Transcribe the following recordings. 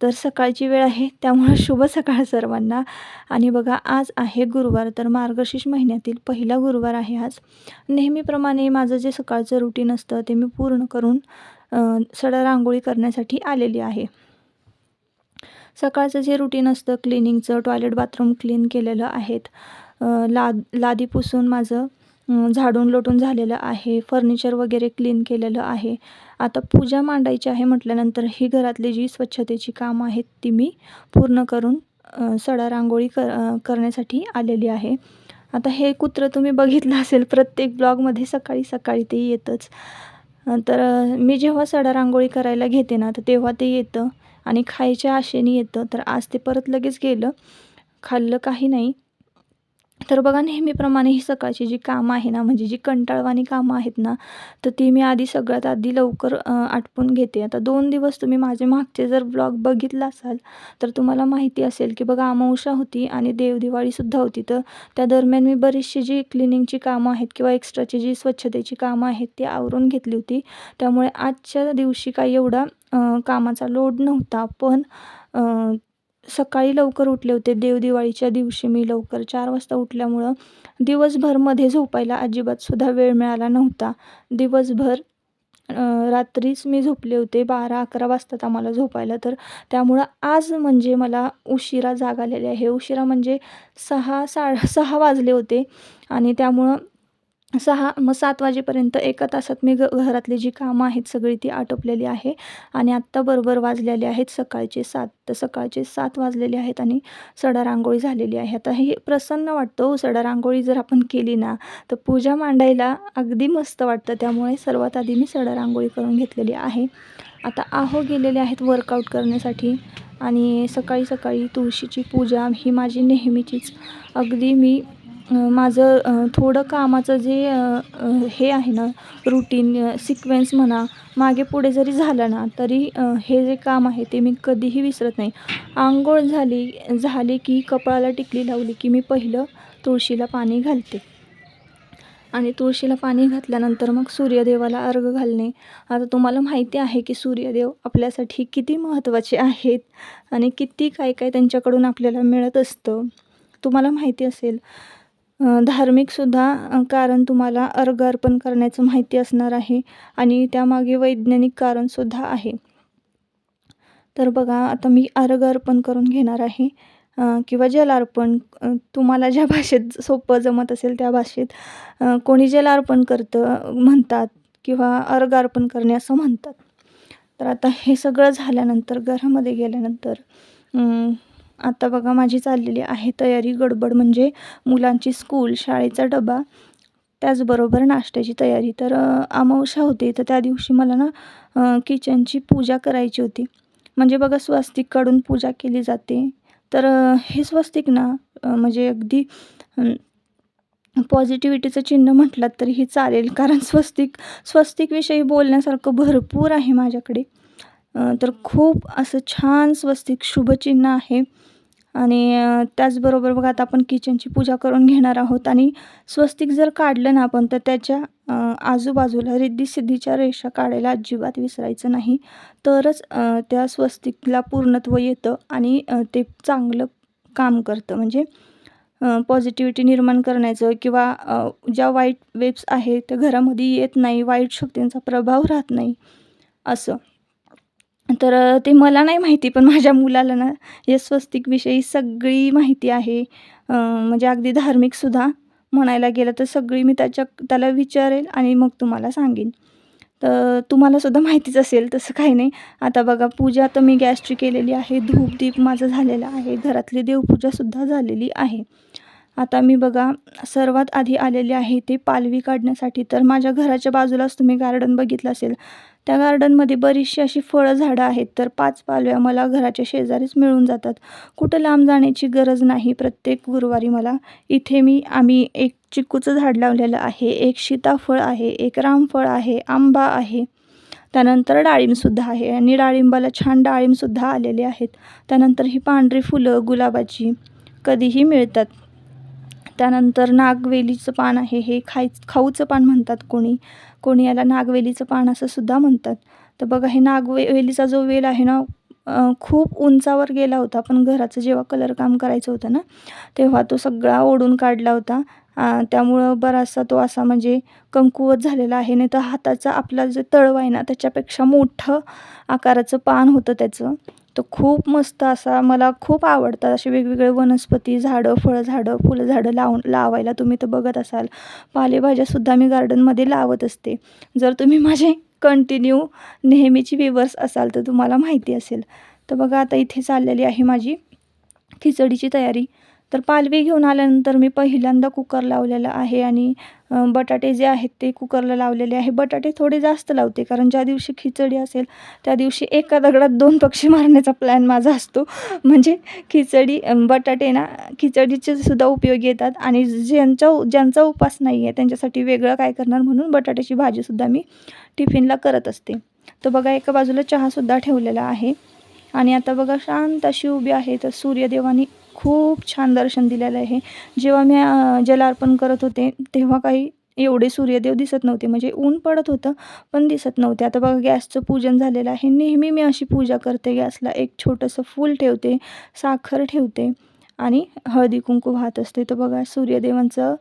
तर सकाळची वेळ आहे. त्यामुळं शुभ सकाळ सर्वांना. आणि बघा आज आहे गुरुवार तर मार्गशीर्ष महिन्यातील पहिला गुरुवार आहे आज. नेहमीप्रमाणे माझं जे सकाळचं रुटीन असतं ते मी पूर्ण करून सडा रांगोळी करण्यासाठी आलेली आहे. सकाळचं जे रुटीन असतं क्लिनिंगचं टॉयलेट बाथरूम क्लीन केलेलं आहेत. लाद लादी पुसून माझं झाडून लोटून झालेलं आहे फर्निचर वगैरे क्लीन केलेलं आहे. आता पूजा मांडायची आहे म्हटल्यानंतर ही घरातली जी स्वच्छतेची कामं आहेत ती मी पूर्ण करून सडा रांगोळी कर करण्यासाठी आलेली आहे. आता हे कुत्रं तुम्ही बघितलं असेल प्रत्येक ब्लॉगमध्ये सकाळी सकाळी ते येतंच. तर मी जेव्हा सडा रांगोळी करायला घेते ना तर तेव्हा ते येतं आणि खायच्या आशेने येतं. तर आज ते परत लगेच गेलं. खाल्लं काही नाही. तर बघा नेहमीप्रमाणे ही सकाळची जी कामं आहे ना म्हणजे जी कंटाळवाणी कामं आहेत ना तर ती मी आधी सगळ्यात आधी लवकर आटपून घेते. आता दोन दिवस तुम्ही माझे मागचे जर ब्लॉग बघितला असाल तर तुम्हाला माहिती असेल की बघा अमावस्या होती आणि देवदिवाळीसुद्धा होती. तर त्या दरम्यान मी बरीचशी जी क्लिनिंगची कामं आहेत किंवा एक्स्ट्राची जी स्वच्छतेची कामं आहेत ती आवरून घेतली होती. त्यामुळे आजच्या दिवशी काही एवढा कामाचा लोड नव्हता. पण सकाळी लवकर उठले होते. देवदिवाळीच्या दिवशी मी लवकर चार वाजता उठल्यामुळं दिवसभरमध्ये झोपायला अजिबातसुद्धा वेळ मिळाला नव्हता. दिवसभर रात्रीच मी झोपले होते. बारा अकरा वाजतात आम्हाला झोपायला. तर त्यामुळं आज म्हणजे मला उशिरा जाग आलेली आहे. उशिरा म्हणजे सहा सा सहा वाजले होते. आणि त्यामुळं सहा मग सात वाजेपर्यंत एका तासात मी घ घरातली जी कामं आहेत सगळी ती आटोपलेली आहे आणि आत्ता बरोबर वाजलेले आहेत सकाळचे सात. तर सकाळचे सात वाजलेले आहेत आणि सडा रांगोळी झालेली आहे. आता हे प्रसन्न वाटतं हो, सडा रांगोळी जर आपण केली ना तर पूजा मांडायला अगदी मस्त वाटतं. त्यामुळे सर्वात आधी मी सडा रांगोळी करून घेतलेली आहे. आता आहो गेलेले आहेत वर्कआउट करण्यासाठी आणि सकाळी सकाळी तुळशीची पूजा ही माझी नेहमीचीच. अगदी मी माझं थोडं कामाचं जे हे आहे ना रुटीन सिक्वेन्स म्हणा मागे पुढे जरी झालं ना तरी हे जे काम आहे ते मी कधीही विसरत नाही. आंघोळ झाली झाली की कपाळाला टिकली लावली की मी पहिलं तुळशीला पाणी घालते. आणि तुळशीला पाणी घातल्यानंतर मग सूर्यदेवाला अर्घ घालणे. आता तुम्हाला माहिती आहे की सूर्यदेव आपल्यासाठी किती महत्त्वाचे आहेत आणि किती काय काय त्यांच्याकडून आपल्याला मिळत असतं. तुम्हाला माहिती असेल धार्मिकसुद्धा कारण तुम्हाला अर्घ अर्पण करण्याचं माहिती असणार आहे आणि त्यामागे वैज्ञानिक कारणसुद्धा आहे. तर बघा आता मी अर्घ अर्पण करून घेणार आहे. किंवा जलार्पण तुम्हाला ज्या भाषेत सोपं जमत असेल त्या भाषेत कोणी जलार्पण करतं म्हणतात किंवा अर्घ अर्पण करणे असं म्हणतात. तर आता हे सगळं झाल्यानंतर घरामध्ये गेल्यानंतर आता बघा माझी चाललेली आहे तयारी गडबड म्हणजे मुलांची स्कूल शाळेचा डबा त्याचबरोबर नाश्त्याची तयारी. तर अ, अमावस्या होती तर त्या दिवशी मला ना किचनची पूजा करायची होती. म्हणजे बघा स्वस्तिक काढून पूजा केली जाते. तर हे स्वस्तिक ना म्हणजे अगदी पॉझिटिव्हिटीचं चिन्ह म्हटलात तरीही चालेल. कारण स्वस्तिक स्वस्तिकविषयी बोलण्यासारखं भरपूर आहे माझ्याकडे. तर खूप असं छान स्वस्तिक शुभचिन्ह आहे. आणि त्याचबरोबर बघा आता आपण किचनची पूजा करून घेणार आहोत आणि स्वस्तिक जर काढलं ना आपण तर त्याच्या आजूबाजूला आजूबाजूला रिद्धिसिद्धीच्या रेषा काढायला अजिबात विसरायचं नाही. तरच त्या स्वस्तिकला पूर्णत्व येतं आणि ते चांगलं काम करतं. म्हणजे पॉझिटिव्हिटी निर्माण करण्याचं किंवा ज्या वाईट वेब्स आहेत त्या घरामध्ये येत नाही वाईट शक्तींचा प्रभाव राहत नाही असं. तर ते मला नाही माहिती पण माझ्या मुलाला ना या स्वस्तिकविषयी सगळी माहिती आहे. म्हणजे अगदी धार्मिकसुद्धा म्हणायला गेलं तर सगळी मी त्याच्या त्याला विचारेल आणि मग तुम्हाला सांगेन. तर तुम्हालासुद्धा माहितीच असेल तसं काही नाही. आता बघा पूजा तर मी गॅसची केलेली आहे धूप दीप माझं झालेलं आहे घरातली देवपूजासुद्धा झालेली आहे. आता मी बघा सर्वात आधी आलेले आहे ते पालवी काढण्यासाठी. तर माझ्या घराच्या बाजूलाच तुम्ही गार्डन बघितलं असेल. त्या गार्डनमध्ये बरीचशी अशी फळं झाडं आहेत. तर पाच पालव्या मला घराच्या शेजारीच मिळून जातात. कुठं लांब जाण्याची गरज नाही. प्रत्येक गुरुवारी मला इथे मी आम्ही एक चिक्कूचं झाड लावलेलं आहे. एक सीताफळ आहे एक रामफळ आहे आंबा आहे. त्यानंतर डाळिंबसुद्धा आहे. आणि डाळिंबाला छान डाळिंबसुद्धा आलेले आहेत. त्यानंतर ही पांढरी फुलं गुलाबाची कधीही मिळतात. त्यानंतर नागवेलीचं पान आहे. हे खाय खाऊचं पान म्हणतात कोणी. कोणी याला नागवेलीचं पान असं सुद्धा म्हणतात. तर बघा हे नागवे वेलीचा जो वेल आहे ना खूप उंचावर गेला होता पण घराचं जेव्हा कलर काम करायचं होतं ना तेव्हा तो सगळा ओढून काढला होता. त्यामुळं बराचसा तो असा म्हणजे कमकुवत झालेला आहे नाही तर हाताचा आपला जे तळवा आहे ना त्याच्यापेक्षा मोठं आकाराचं पान होतं त्याचं. तो खूप मस्त असा मला खूप आवडतात असे वेगवेगळे वनस्पती झाडं फळझाडं फुलझाडं लावून लावायला तुम्ही तर बघत असाल. पालेभाज्यासुद्धा मी गार्डनमध्ये लावत असते. जर तुम्ही माझे कंटिन्यू नेहमीची व्ह्युअर्स असाल तर तुम्हाला माहिती असेल. तर बघा आता इथे चाललेली आहे माझी खिचडीची तयारी. तर पालवी घेऊन आल्यानंतर मी पहिल्यांदा कुकर लावलेला आहे आणि बटाटे जे आहेत ते कुकरला लावलेले आहे. बटाटे थोडे जास्त लावते कारण ज्या दिवशी खिचडी असेल त्या दिवशी एका दगडात दोन पक्षी मारण्याचा प्लॅन माझा असतो. म्हणजे खिचडी बटाटे ना खिचडीचे सुद्धा उपयोग येतात आणि ज्यांचा ज्यांचा उपास नाही आहे त्यांच्यासाठी वेगळं काय करणार म्हणून बटाट्याची भाजीसुद्धा मी टिफिनला करत असते. तर बघा एका बाजूला चहासुद्धा ठेवलेला आहे. आणि आता बघा शांत अशी उभी आहे. तर सूर्यदेवानी खूप छान दर्शन दिलेलं आहे. जेव्हा मी जलार्पण करत होते तेव्हा काही एवढे सूर्यदेव दिसत नव्हते. म्हणजे ऊन पडत होतं पण दिसत नव्हते. आता बघा गॅसचं पूजन झालेलं आहे. नेहमी मी अशी पूजा करते. गॅसला एक छोटंसं फूल ठेवते साखर ठेवते आणि हळदी कुंकू वाहत असते. तर बघा सूर्यदेवांचं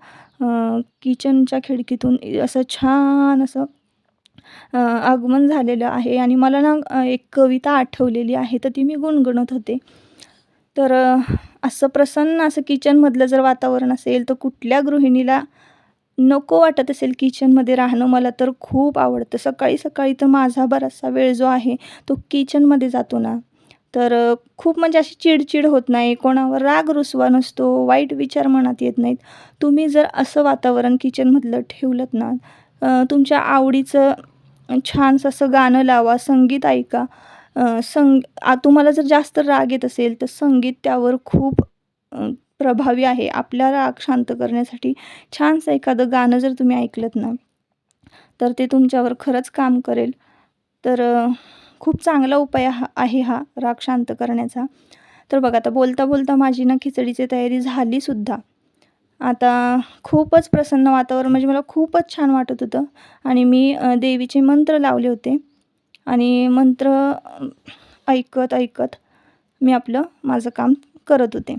किचनच्या खिडकीतून असं छान असं आगमन झालेलं आहे. आणि मला ना एक कविता आठवलेली आहे. तर ती मी गुणगुणत होते. तर असं प्रसन्न असं किचनमधलं जर वातावरण असेल तर कुठल्या गृहिणीला नको वाटत असेल किचनमध्ये राहणं? मला तर खूप आवडतं. सकाळी सकाळी तर माझा बराचसा वेळ जो आहे तो किचनमध्ये जातो ना. तर खूप म्हणजे अशी चिडचिड होत नाही कोणावर राग रुसवा नसतो वाईट विचार मनात येत नाहीत. तुम्ही जर असं वातावरण किचनमधलं ठेवलं ना तुमच्या आवडीचं छानसं असं गाणं लावा संगीत ऐका. संग तुम्हाला जर जास्त राग येत असेल तर संगीत त्यावर खूप प्रभावी आहे. आपला राग शांत करण्यासाठी छानसं एखादं गाणं जर तुम्ही ऐकलंत ना तर ते तुमच्यावर खरंच काम करेल. तर खूप चांगला उपाय हा आहे हा राग शांत करण्याचा. तर बघा आता बोलता बोलता माझी ना खिचडीची तयारी झालीसुद्धा आता खूपच प्रसन्न वातावरण म्हणजे मला खूपच छान वाटत होतं. आणि मी देवीचे मंत्र लावले होते. आणि मंत्र ऐकत ऐकत मी आपलं माझं काम करत होते.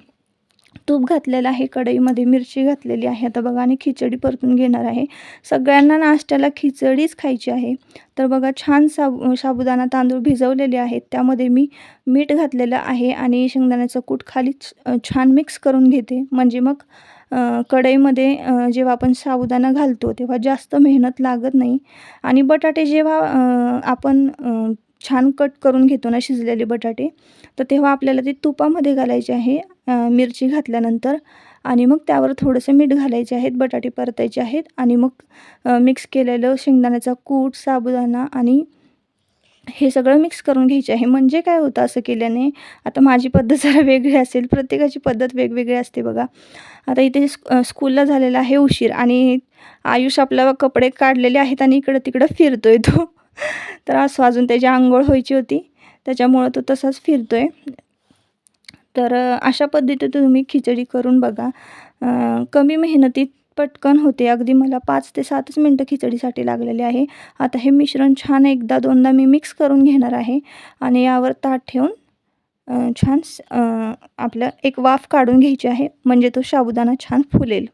तूप घातलेलं आहे कढईमध्ये मिरची घातलेली आहे. आता बघा आणि खिचडी परतून घेणार आहे. सगळ्यांना नाश्त्याला खिचडीच खायची आहे. तर बघा छान साबु साबुदाणा तांदूळ भिजवलेले आहेत. त्यामध्ये मी मीठ घातलेलं आहे आणि शेंगदाण्याचं कूट खाली छ- छान मिक्स करून घेते. म्हणजे मग कढईमध्ये जेव्हा आपण साबुदाणा घालतो तेव्हा जास्त मेहनत लागत नाही. आणि बटाटे जेव्हा आपण छान कट करून घेतो ना शिजलेले बटाटे तर तेव्हा आपल्याला ते तुपामध्ये घालायचे आहे मिरची घातल्यानंतर. आणि मग त्यावर थोडंसं मीठ घालायचे आहेत बटाटे परतायचे आहेत. आणि मग मिक्स केलेलं शेंगदाण्याचा कूट साबुदाणा आणि हे सगळं मिक्स करून घ्यायचे आहे. म्हणजे काय होतं असं केल्याने आता माझी पद्धत जरा वेगळी असेल. प्रत्येकाची पद्धत वेगवेगळी असते बघा. आता इथे स्क स्कूलला झालेला आहे उशीर आणि आयुष आपला कपडे काढलेले आहेत आणि इकडं तिकडं फिरतो आहे तो. तर असं अजून त्याची आंघोळ व्हायची होती. त्याच्यामुळं तो तसाच फिरतोय. तर अशा पद्धतीत तुम्ही खिचडी करून बघा. कमी मेहनतीत पटकन होते. अगदी मला पाच ते सातच मिनटं खिचडीसाठी लागलेले आहे. आता हे मिश्रण छान एकदा दोनदा मी मिक्स करून घेणार आहे. आणि यावर ताट ठेवून छान आपलं एक वाफ काढून घ्यायची आहे. म्हणजे तो साबुदाणा छान फुलेल.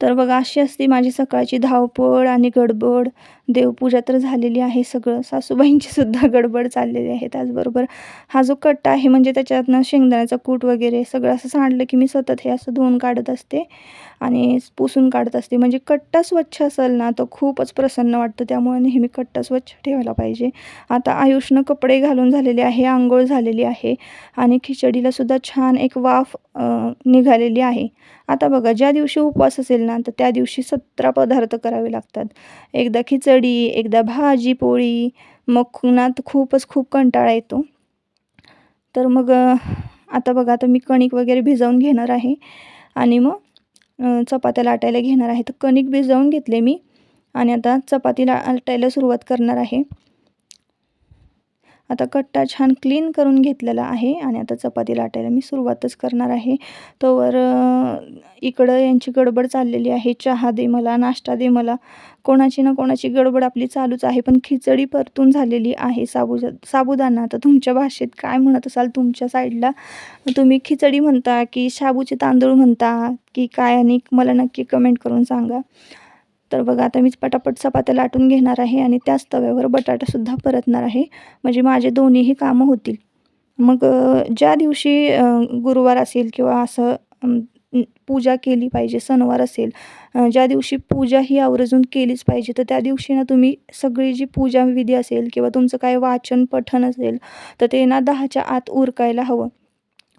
तर बघा अशी असते माझी सकाळची धावपळ आणि गडबड. देवपूजा तर झालेली आहे सगळं. सासूबाईंची सुद्धा गडबड चाललेली आहे त्याचबरोबर हा जो कट्टा आहे म्हणजे त्याच्यातनं शेंगदाण्याचा कूट वगैरे सगळं असं सांडलं की मी सतत हे असं धुवून काढत असते आणि पुसून काढत असते. म्हणजे कट्टा स्वच्छ असेल ना तर खूपच प्रसन्न वाटतं. त्यामुळे नेहमी कट्टा स्वच्छ ठेवायला पाहिजे. आता आयुषनं कपडे घालून झालेले आहे आंघोळ झालेली आहे आणि खिचडीला सुद्धा छान एक वाफ निघालेली आहे. आता बघा ज्या दिवशी उपवास असेल ना तर त्या दिवशी सतरा पदार्थ करावे लागतात. एकदा खिचडी एकदा भाजी पोळी मग उन्हात खूपच खूप कंटाळा येतो. तर मग आता बघा आता मी कणिक वगैरे भिजवून घेणार आहे. आणि मग चपात्या लाटायला घेणार आहे. तर कणिक भिजवून घेतले मी. आणि आता चपातीला लाटायला सुरुवात करणार आहे. आता कट्टा छान क्लीन करून घेतलेला आहे आणि आता चपाती लाटायला मी सुरुवातच करणार आहे. तोवर इकडं यांची गडबड चाललेली आहे. चहा दे मला नाश्ता दे मला. कोणाची ना कोणाची गडबड आपली चालूच आहे पण खिचडी परतून झालेली आहे साबू साबुदाणा. आता तुमच्या भाषेत काय म्हणत असाल तुमच्या साईडला तुम्ही खिचडी म्हणता की शाबूचे तांदूळ म्हणता की काय आणि मला नक्की कमेंट करून सांगा. तर बघा आता मीच पटापट चपात्या लाटून घेणार आहे आणि त्याच तव्यावर बटाटासुद्धा परतणार आहे. म्हणजे माझे दोन्हीही कामं होतील. मग ज्या दिवशी गुरुवार असेल किंवा असं पूजा केली पाहिजे सणवार असेल ज्या दिवशी पूजा ही आवर्जून केलीच पाहिजे तर त्या दिवशी ना तुम्ही सगळी जी पूजा विधी असेल किंवा तुमचं काय वाचन पठण असेल तर ते ना दहाच्या आत उरकायला हवं.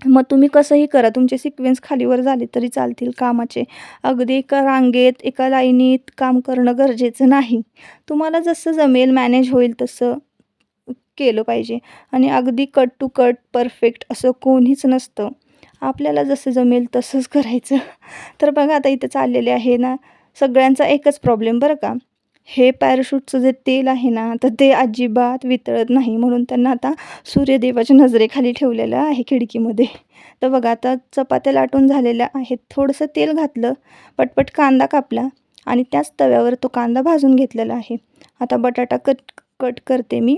मग तुम्ही कसंही करा तुमचे सिक्वेन्स खालीवर झाले तरी चालतील कामाचे. अगदी एका रांगेत एका लाईनीत काम करणं गरजेचं नाही. तुम्हाला जसं जमेल मॅनेज होईल तसं केलं पाहिजे. आणि अगदी कट टू कट परफेक्ट असं कोणीच नसतं. आपल्याला जसं जमेल तसंच करायचं. तर बघा आता इथं चाललेले आहे ना सगळ्यांचा एकच प्रॉब्लेम बरं का? हे पॅराशूटचं जे तेल आहे ना तर ते अजिबात वितळत नाही. म्हणून त्यांना आता सूर्यदेवाच्या नजरेखाली ठेवलेलं आहे खिडकीमध्ये. तर बघा आता चपात्या लाटून झालेल्या आहेत. थोडंसं तेल घातलं पटपट कांदा कापला आणि त्याच तव्यावर तो कांदा भाजून घेतलेला आहे. आता बटाटा कट कट करते मी.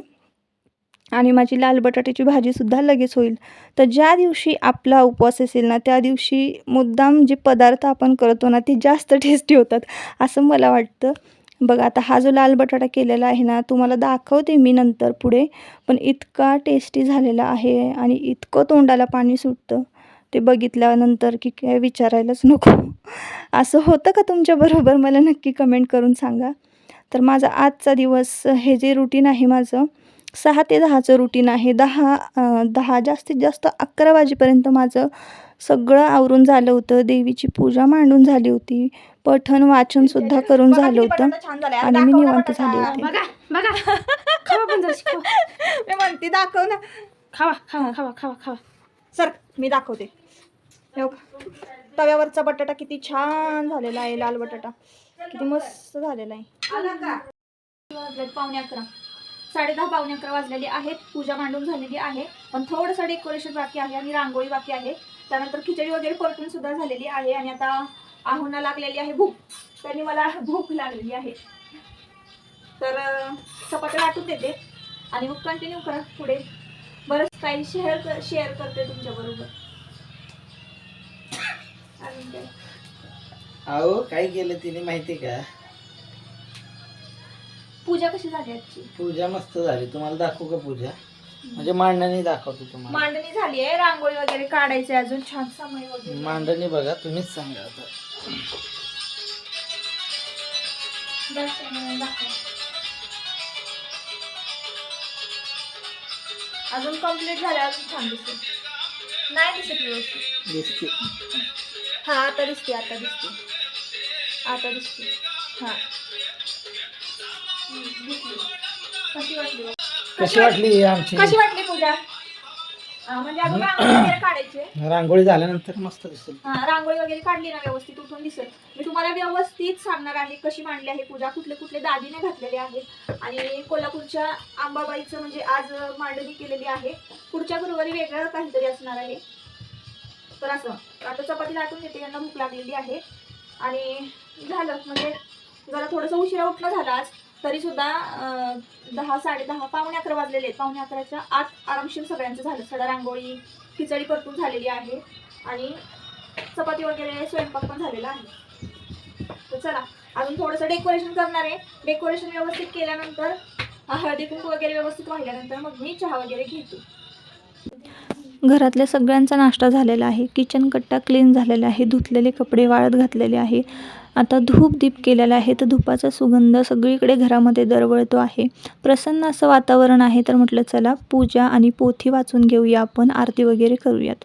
आणि माझी लाल बटाट्याची भाजीसुद्धा लगेच होईल. तर ज्या दिवशी आपला उपवास असेल ना त्या दिवशी मुद्दाम जे पदार्थ आपण करतो ना ते जास्त टेस्टी होतात असं मला वाटतं. बघा आता हा जो लाल बटाटा केलेला आहे ना तुम्हाला दाखवते मी नंतर पुढे पण इतका टेस्टी झालेला आहे आणि इतकं तोंडाला पाणी सुटतं. ते बघितल्यानंतर की काय विचारायलाच नको. असं होतं का तुमच्याबरोबर मला नक्की कमेंट करून सांगा. तर माझा आजचा दिवस हे जे रुटीन आहे माझं सहा ते दहाचं रुटीन आहे. दहा दहा जास्तीत जास्त अकरा वाजेपर्यंत माझं सगळं आवरून झालं होतं. देवीची पूजा मांडून झाली होती. पठण वाचनसुद्धा करून झालं होतं. आणि मी निवांत झाले होते. बघा बघा. खावा पण जराशी खावा मी म्हणते दाखव ना. खावा खावा खावा खावा खावा. सर मी दाखवते. हे बघ. तव्यावरचा बटाटा किती छान झालेला आहे लाल बटाटा. किती मस्त झालेला आहे. पावणे अकरा. साडे दहा पावणे अकरा वाजलेली आहेत. पूजा मांडून झालेली आहे. पण थोडंसं डेकोरेशन बाकी आहे आणि रांगोळी बाकी आहे. त्यानंतर खिचडी वगैरे परतून सुद्धा झालेली आहे. आणि आता आहोना लागलेली आहे भूक. त्यांनी मला भूक लागलेली आहे. तर चपात्या लाटून देते. आणि मग कंटिन्यू करा पुढे. बरंच काही शेअर शेअर करते तुमच्याबरोबर काय? अहो काय केलं तिने माहिती का? पूजा कशी झाली आजची? पूजा मस्त झाली. तुम्हाला दाखवू का पूजा? म्हणजे मांडणी दाखवतो तुम्हाला. मांडणी झाली आहे रांगोळी वगैरे काढायचे अजून छान समय वगैरे. मांडणी बघा तुम्हीच सांगा आता. दाखवा. अजून कंप्लीट झाले अजून छान दिसते नाही दिसत व्यवस्थित. दिसते. हा आता दिसते आता दिसते. आता दिसते. हा. हम्म, दिसली. कशी वाटली? बघ? कशी वाटली आमची? कशी वाटली पूजा? म्हणजे अजून रांगोळी वगैरे काढायची रांगोळी झाल्यानंतर मस्त दिसेल. हा रांगोळी वगैरे काढली ना व्यवस्थित उठून दिसेल. मी तुम्हाला व्यवस्थित सांगणार आहे कशी मांडली आहे पूजा. कुठले कुठले दागिने घातलेले आहेत आणि कोल्हापूरच्या आंबाबाईचं म्हणजे आज मांडणी केलेली आहे. पुढच्या गुरुवारी वेगळं काहीतरी असणार आहे. तर असं. आता चपाती लाटून घेते यांना भूक लागलेली आहे. आणि झालं म्हणजे जरा थोडंसं उशिरा उठणं झालं आज. तरी सुद्धा दहा साडे दहा पावणे अकरा वाजलेले आहेत. पावणे अकराच्या आत आरामशीर सगळ्यांचं झालं. सडा रांगोळी खिचडी परतून झालेली आहे. आणि चपाती वगैरे स्वयंपाक पण झालेला आहे. तर चला अजून थोडंसं डेकोरेशन करणार आहे. डेकोरेशन व्यवस्थित केल्यानंतर हळदी कुंकू वगैरे व्यवस्थित वाहिल्यानंतर मग मी चहा वगैरे घेतो. घरातल्या सगळ्यांचा नाश्ता झालेला आहे. किचन कट्टा क्लीन झालेला आहे. धुतलेले कपडे वाळत घातलेले आहे. आता धूप दीप केलेला आहे. तर धुपाचा सुगंध सगळीकडे घरामध्ये दरवळतो आहे. प्रसन्न असं वातावरण आहे. तर म्हटलं चला पूजा आणि पोथी वाचून घेऊया आपण. आरती वगैरे करूयात.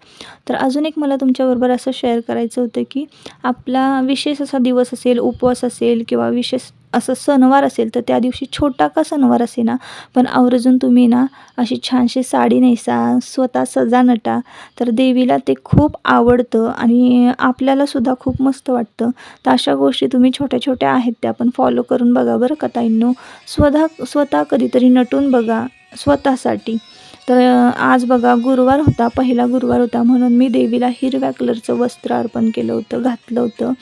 तर अजून एक मला तुमच्याबरोबर असं शेअर करायचं होतं की आपला विशेष असा दिवस असेल उपवास असेल किंवा विशेष असं सणवार असेल तर त्या दिवशी छोटा का सणवार असे ना पण आवर्जून तुम्ही ना अशी छानशी साडी नेसा स्वतः सजा नटा. तर देवीला ते खूप आवडतं आणि आपल्यालासुद्धा खूप मस्त वाटतं. तर अशा गोष्टी तुम्ही छोट्या छोट्या आहेत त्या पण फॉलो करून बघा बरं का ताईंनो. स्वतः स्वतः कधीतरी नटून बघा स्वतःसाठी. तर आज बघा गुरुवार होता पहिला गुरुवार होता म्हणून मी देवीला हिरव्या कलरचं वस्त्र अर्पण केलं होतं घातलं होतं.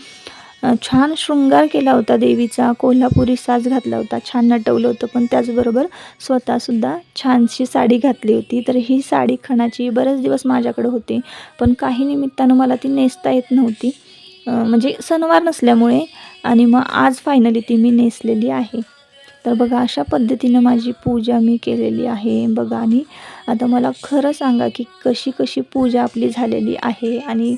छान शृंगार केला होता देवीचा कोल्हापुरी साज घातला होता छान नटवलं होतं पण त्याचबरोबर स्वतःसुद्धा छानशी साडी घातली होती. तर ही साडी खणाची बरेच दिवस माझ्याकडे होती पण काही निमित्तानं मला ती नेसता येत नव्हती. म्हणजे सणवार नसल्यामुळे आणि मग आज फायनली ती मी नेसलेली आहे. तर बघा अशा पद्धतीनं माझी पूजा मी केलेली आहे. बघा आणि आता मला खरं सांगा की कशी कशी पूजा आपली झालेली आहे आणि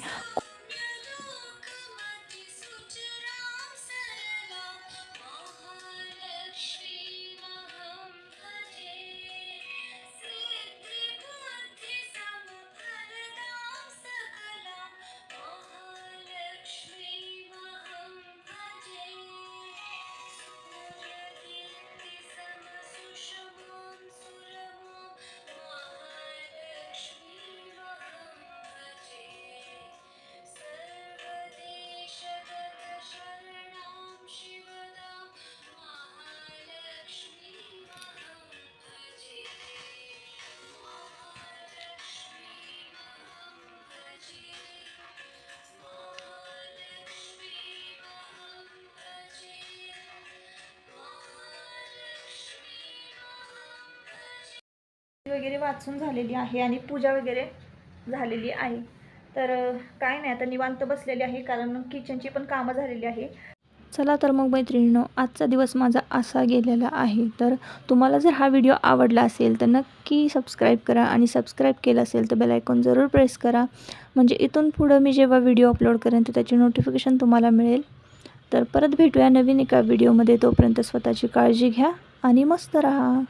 वगैरे वाचून झालेली आहे आणि पूजा वगैरे झालेली आहे. तर काय नाही आता निवांत बसलेली आहे कारण किचनची पण कामं झालेली आहे. चला तर मग मैत्रिणीनं आजचा दिवस माझा असा गेलेला आहे. तर तुम्हाला जर हा व्हिडिओ आवडला असेल तर नक्की सबस्क्राईब करा आणि सबस्क्राईब केलं असेल तर बेलायकॉन जरूर प्रेस करा. म्हणजे इथून पुढं मी जेव्हा व्हिडिओ अपलोड करेन तर त्याची नोटिफिकेशन तुम्हाला मिळेल. तर परत भेटूया नवीन एका व्हिडिओमध्ये. तोपर्यंत स्वतःची काळजी घ्या आणि मस्त राहा.